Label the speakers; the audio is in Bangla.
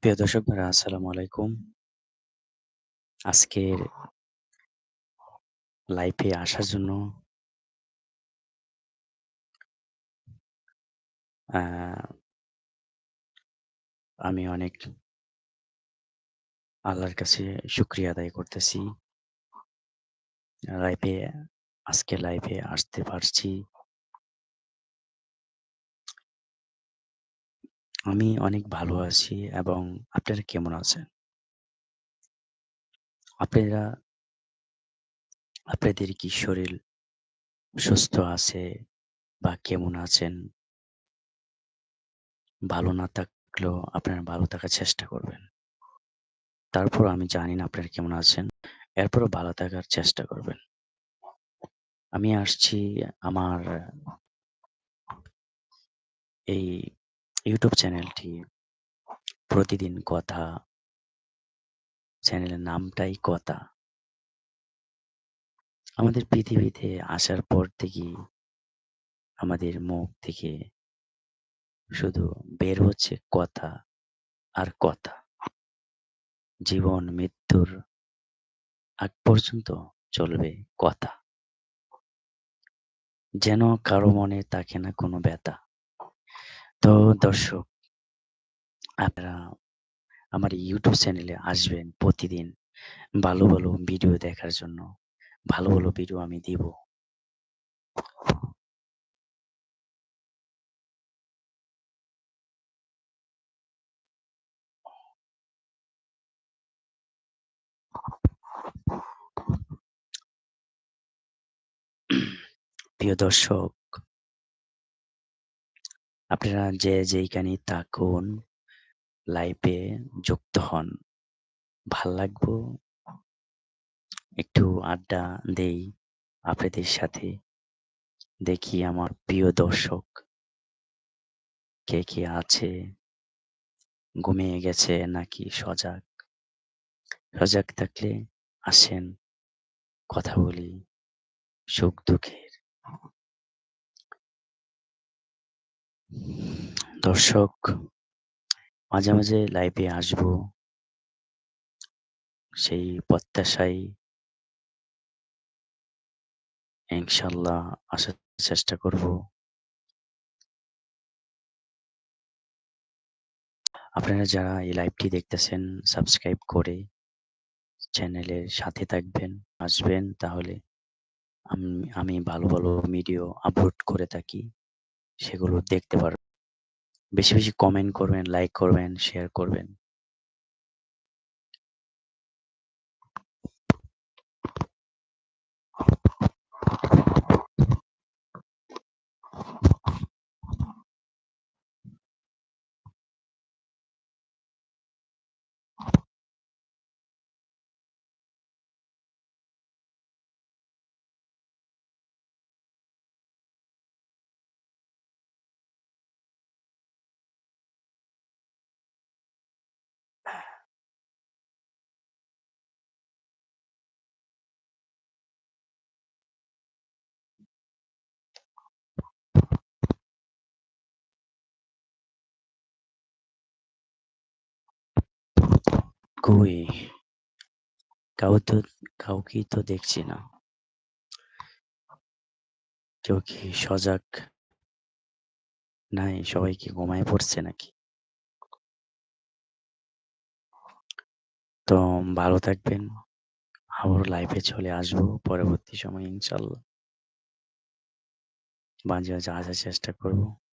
Speaker 1: প্রিয় দর্শক ভাইরা আসসালামু আলাইকুম। আজকের লাইভে আসার জন্য আমি অনেক আল্লাহর কাছে শুকরিয়া আদায় করতেছি। লাইভে আজকে লাইভে আসতে পারছি। আমি অনেক ভালো আছি এবং আপনারা কেমন আছেন? আপনারা, আপনাদের কি শরীর সুস্থ আছে বা কেমন আছেন? ভালো না থাকলেও আপনারা ভালো থাকার চেষ্টা করবেন। তারপরও আমি জানি না আপনারা কেমন আছেন। এরপরও ভালো থাকার চেষ্টা করবেন। আমি আসছি আমার এই ইউটিউব চ্যানেলটি, প্রতিদিন কথা চ্যানেলের নামটাই কথা। আমাদের পৃথিবীতে আসার পর থেকেই আমাদের মুখ থেকে শুধু বের হচ্ছে কথা আর কথা। জীবন মৃত্যুর আগ পর্যন্ত চলবে কথা। যেন কারও মনে থাকে না কোনো ব্যথা। তো দর্শক আপনারা আমার ইউটিউব চ্যানেলে আসবেন প্রতিদিন ভালো, ভালো ভিডিও দেখার জন্য। ভালো, ভালো ভিডিও আমি দিব। প্রিয় দর্শক আপনারা যে যেইখানেই থাকুন লাইভে যুক্ত হন। ভালো লাগবো একটু আড্ডা দেই আপনাদের সাথে। দেখি আমার প্রিয় দর্শক কে, কে আছে? ঘুমিয়ে গেছে নাকি সজাগ? সজাগ থাকলে আসেন কথা বলি সুখ-দুঃখের। দর্শক মাঝে, মাঝে লাইভে আসব। সেই প্রত্যাশায় ইনশাল্লাহ আসার চেষ্টা করব। আপনারা যারা এই লাইভটি দেখতেছেন সাবস্ক্রাইব করে চ্যানেলের সাথে থাকবেন, আসবেন তাহলে আমি আমি ভালো, ভালো ভিডিও আপলোড করে থাকি। সেগুলো দেখতে পারবেন। বেশি, বেশি কমেন্ট করবেন, লাইক করবেন, শেয়ার করবেন। কই? কাউ তো কাউকেই তো দেখছি না। কেউ কি সজাগ? নাই সবাই কি ঘুমায়ে পড়ছে নাকি? তো ভালো থাকবেন। আবারও লাইভে চলে আসব পরবর্তী সময় ইনশাআল্লাহ। মাঝে, মাঝে আসার চেষ্টা করব।